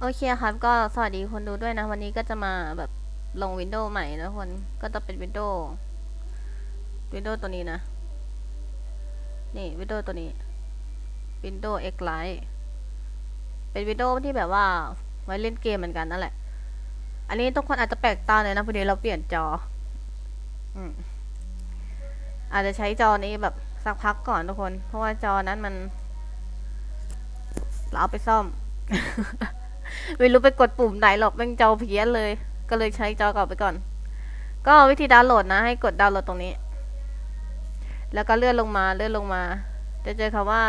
โอเคครับ ก็สวัสดีคนดูด้วยนะ วันนี้ก็จะมาแบบลงวินโดว์ใหม่นะทุกคนก็จะเป็นวินโดว์วินโดว์ตัวนี้นะ นี่วินโดว์ตัวนี้วินโดว์ X Lite เป็นวินโดว์ที่แบบว่าไว้เล่นเกมเหมือนกันนั่นแหละ อันนี้ทุกคนอาจจะแปลกตาเลยนะพอดีเราเปลี่ยนจอ อืมอาจจะใช้จอนี้แบบสักพักก่อนทุกคน เพราะว่าจอนั้นมัน เราเอาไปซ่อม ไม่รู้ไปกดปุ่มไหนหรอกแม่งจอเพี้ยนเลย ก็เลยใช้จอเก่าไปก่อน ก็วิธีดาวน์โหลดนะ ให้กดดาวน์โหลดตรงนี้ แล้วก็เลื่อนลงมาเลื่อนลงมา จะเจอคำว่า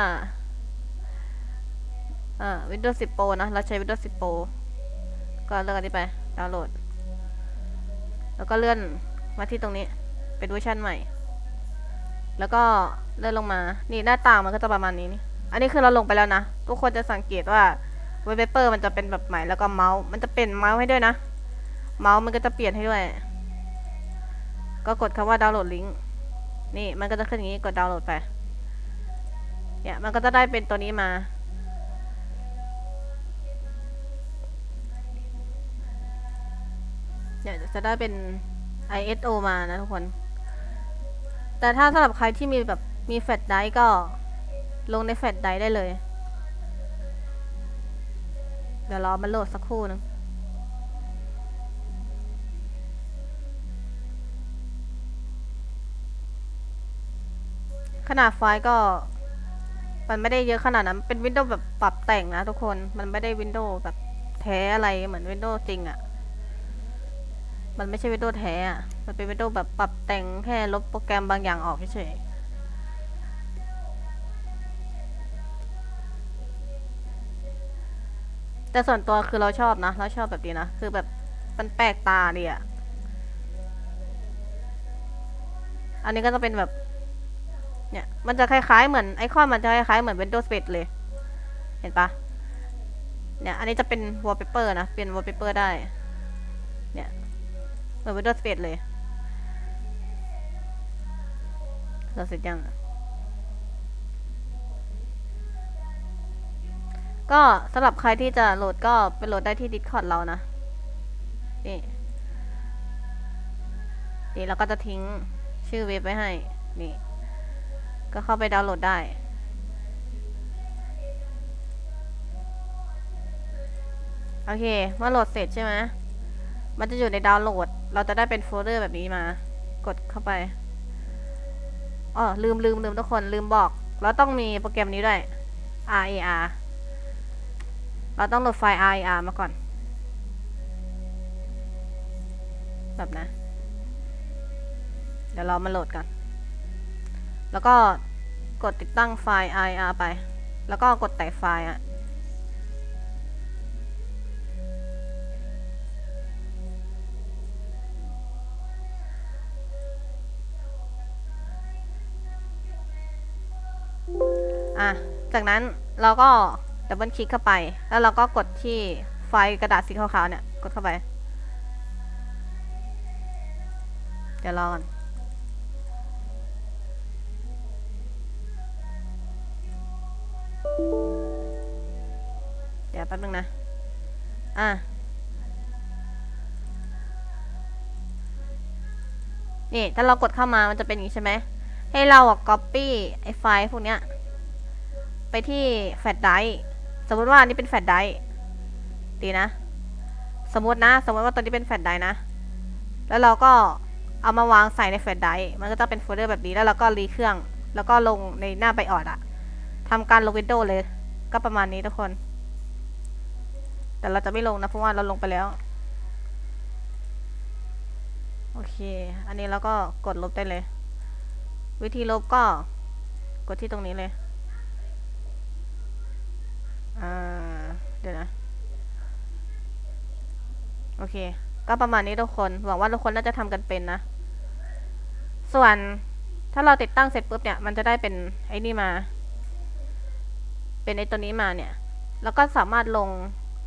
อ่า Windows 10 Pro นะ เราใช้ Windows 10 Pro ก็เลือกอันนี้ไป ดาวน์โหลด แล้วก็เลื่อนมาที่ตรงนี้ เป็นเวอร์ชันใหม่ แล้วก็เลื่อนลงมา นี่หน้าต่างมันก็จะประมาณนี้นี่ อันนี้คือเราลงไปแล้วนะ ทุกคนจะสังเกตว่า เวเปอร์มันจะเป็นแบบใหม่แล้วก็เมาส์มันจะเป็นเมาส์ให้ด้วยนะ เมาส์มันก็จะเปลี่ยนให้ด้วย ก็กดคำว่าดาวน์โหลดลิงก์นี่มันก็จะขึ้นอย่างนี้กดดาวน์โหลดไปเนี่ยมันก็จะได้เป็นตัวนี้มาเนี่ยจะได้เป็น ISO มานะทุกคน แต่ถ้าสำหรับใครที่มีแบบมีแฟลชไดรฟ์ก็ลงในแฟลชไดรฟ์ได้เลย เดี๋ยวรอมันโหลดสักครู่หนึงขนาดไฟล์ก็ มันไม่ได้เยอะขนาดนั้น เป็นวินโดว์แบบปรับแต่งนะทุกคน มันไม่ได้วินโดว์แบบแท้อะไรเหมือนวินโดว์จริงอะ่ะ มันไม่ใช่วินโดว์แท้อะ่ะ มันเป็นวินโดว์แบบปรับแต่งแค่ลบโปรแกรมบางอย่างออกเฉยๆ แต่ส่วนตัวคือเราชอบนะ เราชอบแบบนี้นะ คือแบบมันแปลกตาดีอะอันนี้ก็จะเป็นแบบ เนี่ย มันจะคล้ายๆเหมือนไอคอนมันจะคล้ายๆเหมือน Windows 11เลย เห็นปะเนี่ย อันนี้จะเป็น wallpaper นะ เป็น wallpaper ได้ เนี่ย เหมือน Windows 11เลยเราเสร็จยัง ก็สำหรับใครที่จะโหลดก็ไปโหลดได้ที่ Discord เรานะ นี่นี่เราก็จะทิ้งชื่อเว็บไว้ให้ นี่ ก็เข้าไปดาวน์โหลดได้ โอเค เมื่อโหลดเสร็จใช่ไหมมันจะอยู่ในดาวน์โหลด เราจะได้เป็นโฟลเดอร์แบบนี้มา กดเข้าไปอ๋อลืมลืมลืมทุกคนลืมบอก เราต้องมีโปรแกรมนี้ด้วย RAR เราต้องโหลดไฟล์ RAR มาก่อน แบบนะ เดี๋ยวเรามาโหลดกัน แล้วก็กดติดตั้งไฟล์ RAR ไป แล้วก็กดแต่ไฟล์อะอะ จากนั้นเราก็ ดับเบิลคลิกเข้าไป แล้วเราก็กดที่ไฟกระดาษสีขาวๆเนี่ย กดเข้าไป เดี๋ยวรอก่อนเดี๋ยวแป๊บนึงนะ อะ นี่ ถ้าเรากดเข้ามา มันจะเป็นอย่างนี้ใช่ไหม ให้เราอะ copy ไอ้ไฟล์พวกเนี้ย ไปที่แฟลชไดร์ สมมติว่าอันนี้เป็นแฟลชไดรฟ์ดีนะ สมมตินะ สมมติว่าตัวนี้เป็นแฟลชไดรฟ์นะ แล้วเราก็เอามาวางใส่ในแฟลชไดรฟ์มันก็จะเป็นโฟลเดอร์แบบนี้ แล้วเราก็รีเครื่อง แล้วก็ลงในหน้าไบออดอะทำการลงวินโดว์เลย ก็ประมาณนี้ทุกคน แต่เราจะไม่ลงนะ เพราะว่าเราลงไปแล้ว โอเค อันนี้เราก็กดลบได้เลย วิธีลบก็กดที่ตรงนี้เลย อ่า เดี๋ยวนะ โอเค ก็ประมาณนี้ทุกคน หวังว่าทุกคนน่าจะทำกันเป็นนะ ส่วนถ้าเราติดตั้งเสร็จปุ๊บเนี่ย มันจะได้เป็นไอ้นี่มา เป็นไอ้ตัวนี้มาเนี่ย แล้วก็สามารถลง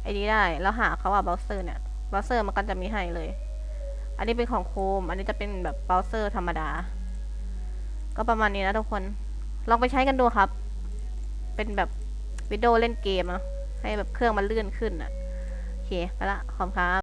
ไอ้นี้ได้ แล้วหาเขาว่าเบราว์เซอร์เนี่ย เบราว์เซอร์มันก็จะมีให้เลย อันนี้เป็นของโคม อันนี้จะเป็นแบบเบราว์เซอร์ธรรมดา ก็ประมาณนี้นะทุกคน ลองไปใช้กันดูครับ เป็นแบบ วิดีโอเล่นเกมอะให้แบบเครื่องมันเลื่อนขึ้นอะโอเค ไปละขอบคุณครับ